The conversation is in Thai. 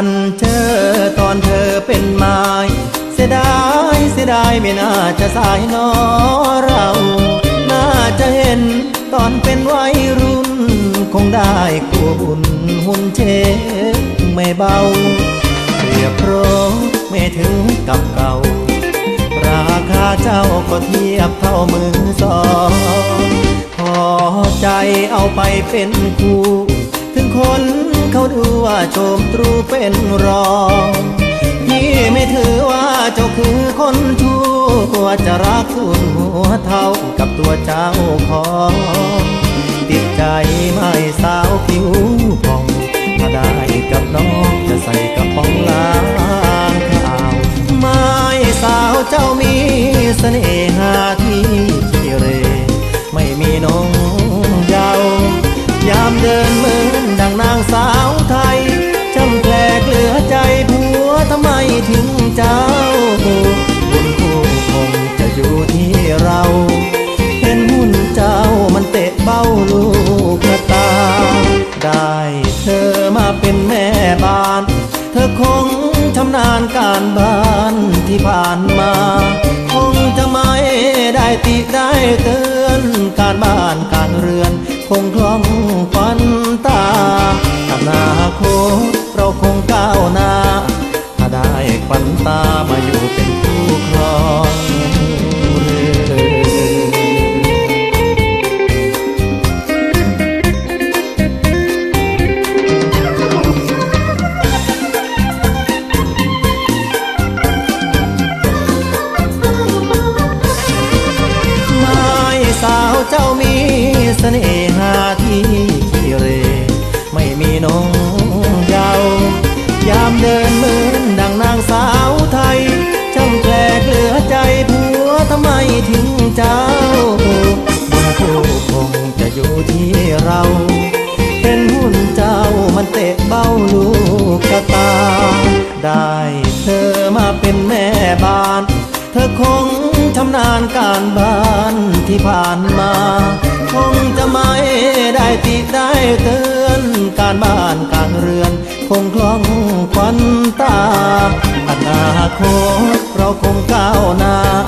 กันเจอตอนเธอเป็นไม้เสียดายเสียดายไม่น่าจะสายนอเรา น่าจะเห็นตอนเป็นวัยรุ่น คงได้กูบุญหุ่นเชไม่เบาเปรียบโรไม่ถึงกับเก่า ราคาเจ้าก็เทียบเท่ามือสองพอใจเอาไปเป็นคู่ ถึงคน เขาดูว่าโจมตรูเป็นรองพี่ไม่ถือว่าเจ้าคือคนชั่วจะรักสุดหัวเท่ากับตัวเจ้าของติดใจไม่สาวผิวผ่องถ้าได้กับน้องจะใส่กระป๋องล้างข้าวไม่สาวเจ้ามีเสน่หา เป็นแม่บ้าน เธอคงชำนาญการบ้านที่ผ่านมา คงจะไม่ได้ติได้เตือนการบ้านการเรือน คงคล่องฟันตาอนาคตเราคงก้าวหน้า ถ้าได้ควันตามาอยู่เป็น เสน่หาที่ขี้เร ไม่มีน้องเยาวยามเดินเหมือนดังนางสาวไทยช่างแปลกเหลือใจผัวทำไมทิ้งเจ้าบุญคู่คงจะอยู่ที่เรา เป็นหุ่นเจ้ามันเตะเบ้าลูกกระตา ได้เธอมาเป็นแม่บ้าน เธอคงชำนาญการบ้านที่ผ่านมาคง ติได้เตือนการบ้านการเรือน คงคล่องควันตาอนาคตเราคงก้าวหน้าถ้าวัน